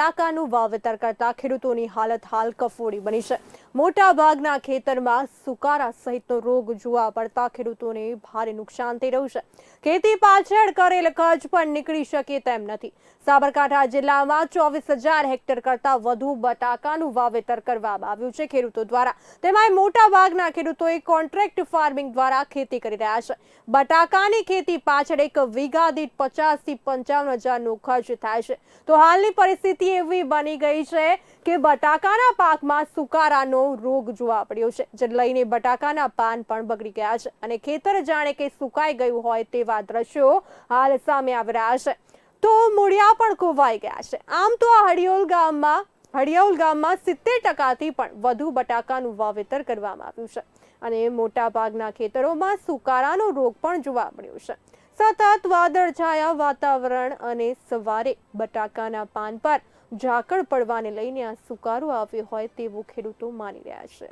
બટાકાનું વાવેતર કરતા ખેડૂતોની હાલત હાલ કફોડી બની છે. મોટા ભાગના ખેતરમાં સુકારા સહિતનો રોગ જોવા પડતા ખેડૂતોને ભારે નુકસાન થઈ રહ્યું છે. ખેતી પાછળ કરેલ ખર્ચ પણ નીકળી શકે તેમ નથી. સાબરકાંઠા જિલ્લામાં ચોવીસ હજાર હેક્ટર કરતા વધુ બટાકાનું વાવેતર કરવામાં આવ્યું છે. ખેડૂતો દ્વારા તેમાં મોટા ભાગના ખેડૂતોએ કોન્ટ્રાક્ટ ફાર્મિંગ દ્વારા ખેતી કરી રહ્યા છે. બટાકાની ખેતી પાછળ એક વીઘા દીઠ પચાસથી પંચાવન હજારનો ખર્ચ થાય છે. તો હાલની પરિસ્થિતિ એવી બની ગઈ છે કે બટાકાના પાકમાં સુકારાનો રોગ જોવા પડ્યો છે જે લઈને બટાકાના પાન પણ બગડી ગયા છે અને ખેતર જાણે કે સુકાઈ ગયું હોય તેવા દ્રશ્યો હાલ સામે આવી રહ્યા છે. તો મૂળિયા પણ ખોવાઈ ગયા છે. આમ તો આ હડિયોલ ગામમાં હડિયોલ ગામમાં સિત્તેર ટકાથી પણ વધુ બટાકાનું વાવેતર કરવામાં આવ્યું છે. અને મોટા ભાગના ખેતરોમાં સુકારાનો રોગ પણ જોવા મળ્યો છે. સતત વાદળછાયા વાતાવરણ અને સવારે બટાકાના પાન પર ઝાકળ પડવાને લઈને આ સુકારો આવ્યો હોય તેવું ખેડૂતો માની રહ્યા છે.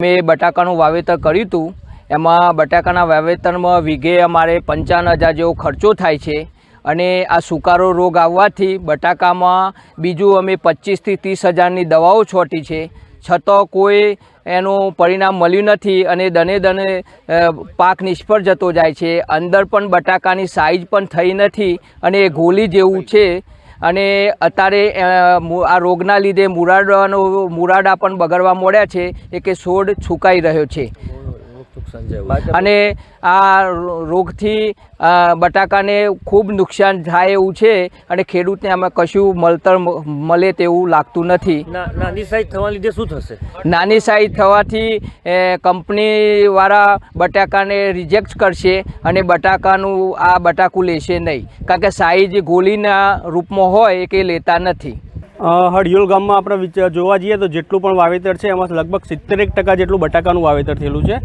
મેં બટાકાનું વાવેતર કર્યું હતું. એમાં બટાકાના વાવેતરમાં વીઘે અમારે પંચાવન હજાર જેવો ખર્ચો થાય છે અને આ સુકારો રોગ આવવાથી બટાકામાં બીજું અમે પચીસથી ત્રીસ હજારની દવાઓ છોટી છે. છતાં કોઈ એનું પરિણામ મળ્યું નથી અને દને દને પાક નિષ્ફળ જતો જાય છે. અંદર પણ બટાકાની સાઈઝ પણ થઈ નથી અને એ ગોલી જેવું છે. અને અત્યારે આ રોગના લીધે મુરાડાનો, મુરાડા પણ બગડવા મળ્યા છે એ કે છોડ છુકાઈ રહ્યો છે. અને આ રોગથી બટાકાને ખૂબ નુકસાન થાય એવું છે અને ખેડૂતને આમાં કશું મળતર મ- મળે તેવું લાગતું નથી. નાની સાઈઝ થવા લીધે શું થશે? નાની સાઈઝ થવાથી કંપનીવાળા બટાકાને રિજેક્ટ કરશે અને બટાકાનું આ બટાકું લેશે નહીં. કારણ કે સાઈઝ ગોળીના રૂપમાં હોય એ કે લેતા નથી. હડિયોલ ગામમાં આપણે જોવા જઈએ તો જેટલું પણ વાવેતર છે, એમાં લગભગ સિત્તેરેક ટકા જેટલું બટાકાનું વાવેતર થયેલું છે.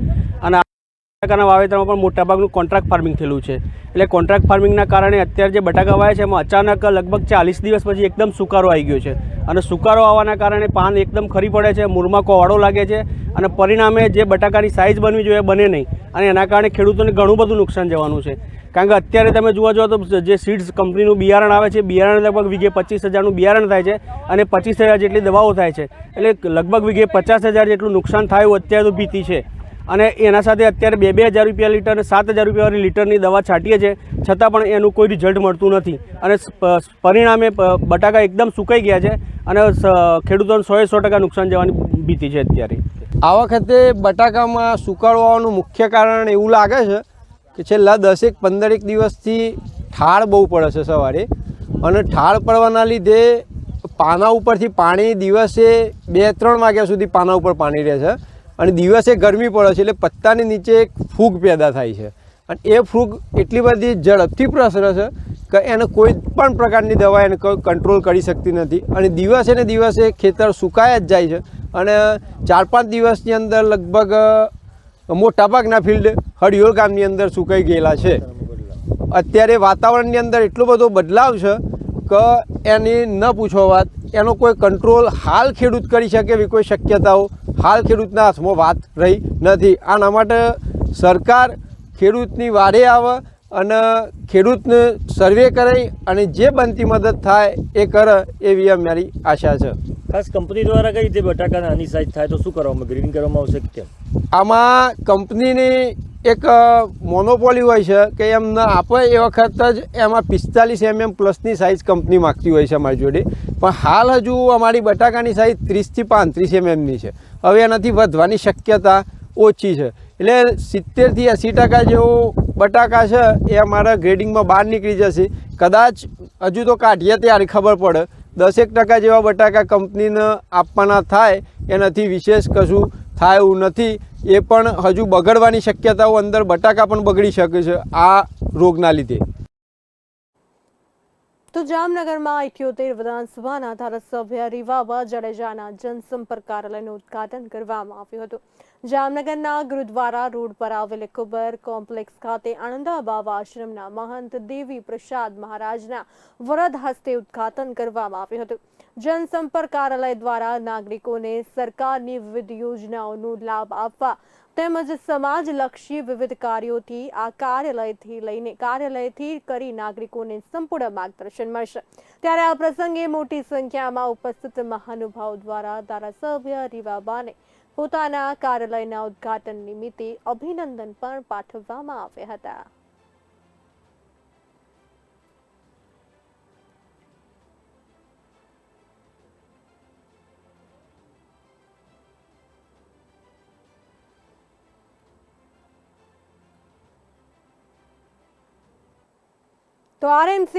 અને બટાકાના વાવેતરમાં પણ મોટાભાગનું કોન્ટ્રાક્ટ ફાર્મિંગ થયેલું છે. એટલે કોન્ટ્રાક્ટ ફાર્મિંગના કારણે અત્યારે જે બટાકા વાય છે, એમાં અચાનક લગભગ ચાલીસ દિવસ પછી એકદમ સુકારો આવી ગયો છે. અને સુકારો આવવાના કારણે પાન એકદમ ખરી પડે છે, મૂળમાં કોવાડો લાગે છે અને પરિણામે જે બટાકાની સાઇઝ બનવી જોઈએ, બને નહીં. અને એના કારણે ખેડૂતોને ઘણું બધું નુકસાન જવાનું છે. કારણ કે અત્યારે તમે જોવા જાઓ તો જે સીડ્સ કંપનીનું બિયારણ આવે છે, બિયારણ લગભગ વીઘે પચીસ હજારનું બિયારણ થાય છે અને પચીસ હજાર જેટલી દવાઓ થાય છે. એટલે લગભગ વીઘે પચાસ હજાર જેટલું નુકસાન થાય અત્યારે તો ભીતી છે. અને એના સાથે અત્યારે બે બે હજાર રૂપિયા લીટર અને સાત હજાર રૂપિયાવાળી લીટરની દવા છાંટીએ છીએ છતાં પણ એનું કોઈ રિઝલ્ટ મળતું નથી. અને પરિણામે બટાકા એકદમ સુકાઈ ગયા છે અને ખેડૂતોને સોએ સો ટકા નુકસાન જવાની ભીતી છે અત્યારે. આ વખતે બટાકામાં સુકાળો આવવાનું મુખ્ય કારણ એવું લાગે છે કે છેલ્લા દસેક, પંદરેક દિવસથી ઠાળ બહુ પડે છે સવારે. અને ઠાળ પડવાના લીધે પાના ઉપરથી પાણી દિવસે બે, ત્રણ વાગ્યા સુધી પાના ઉપર પાણી રહે છે. અને દિવસે ગરમી પડે છે એટલે પત્તાની નીચે એક ફૂગ પેદા થાય છે. અને એ ફૂગ એટલી બધી ઝડપથી પ્રસરે છે કે એને કોઈ પણ પ્રકારની દવા એને કંટ્રોલ કરી શકતી નથી. અને દિવસે ને દિવસે ખેતર સુકાયા જ જાય છે. અને ચાર પાંચ દિવસની અંદર લગભગ મોટાભાગના ફિલ્ડ હડિયોળ ગામની અંદર સુકાઈ ગયેલા છે. અત્યારે વાતાવરણની અંદર એટલો બધો બદલાવ છે કે એની ન પૂછો વાત, એનો કોઈ કંટ્રોલ હાલ ખેડૂત કરી શકે એવી કોઈ શક્યતાઓ હાલ ખેડૂતના હાથમાં વાત રહી નથી. આના માટે સરકાર ખેડૂતની વારે આવે અને ખેડૂતને સર્વે કરે અને જે બનતી મદદ થાય એ કરે એવી અમારી આશા છે. ખાસ કંપની દ્વારા કઈ રીતે બટાકા નાની સાઈઝ થાય તો શું કરવામાં ગ્રીન કરવામાં આવશે કે કેમ? આમાં કંપનીની એક મોનોપોલી હોય છે કે એમને આપે એ વખત જ એમાં પિસ્તાલીસ એમએમ પ્લસની સાઇઝ કંપની માગતી હોય છે અમારી જોડે. પણ હાલ હજુ અમારી બટાકાની સાઇઝ ત્રીસથી પાંત્રીસ એમએમની છે. હવે એનાથી વધવાની શક્યતા ઓછી છે. એટલે સિત્તેરથી એંસી ટકા જેવો બટાકા છે એ અમારા ગ્રેડિંગમાં બહાર નીકળી જશે. કદાચ હજુ તો કાઢીએ ત્યારે ખબર પડે. દસેક ટકા જેવા બટાકા કંપનીને આપવાના થાય, એનાથી વિશેષ કશું થાય એવું નથી. એ પણ હજુ બગડવાની શક્યતાઓ અંદર બટાકા પણ બગડી શકે છે આ રોગના લીધે. તો જામનગરમાં ઇઠ્યોતેર વિધાનસભાના ધારાસભ્ય રીવાબા જાડેજાના જનસંપર્ક કાર્યાલયનું ઉદઘાટન કરવામાં આવ્યું હતું. જામનગરના ગુરુદ્વારા રોડ પર આવેલ કુબર કોમ્પ્લેક્સ ખાતે આનંદાબાબ આશ્રમના મહંત દેવી પ્રસાદ મહારાજના વરદ હસ્તે ઉદઘાટન કરવામાં આવ્યું હતું. જનસંપર્ક કાર્યાલય દ્વારા નાગરિકોને સરકારની વિવિધ યોજનાઓનો લાભ આપવા તેમજ સમાજલક્ષી વિવિધ કાર્યોથી આ કાર્યાલયથી લઈને કાર્યાલયથી કરી નાગરિકોને સંપૂર્ણ માર્ગદર્શન મળશે. ત્યારે આ પ્રસંગે મોટી સંખ્યામાં ઉપસ્થિત મહાનુભાવ દ્વારા ધારાસભ્ય રીવાબાને પોતાના કાર્યાલયના ઉદ્ઘાટન નિમિત્તે અભિનંદન પણ પાઠવવામાં આવ્યા હતા. તો આરએમસી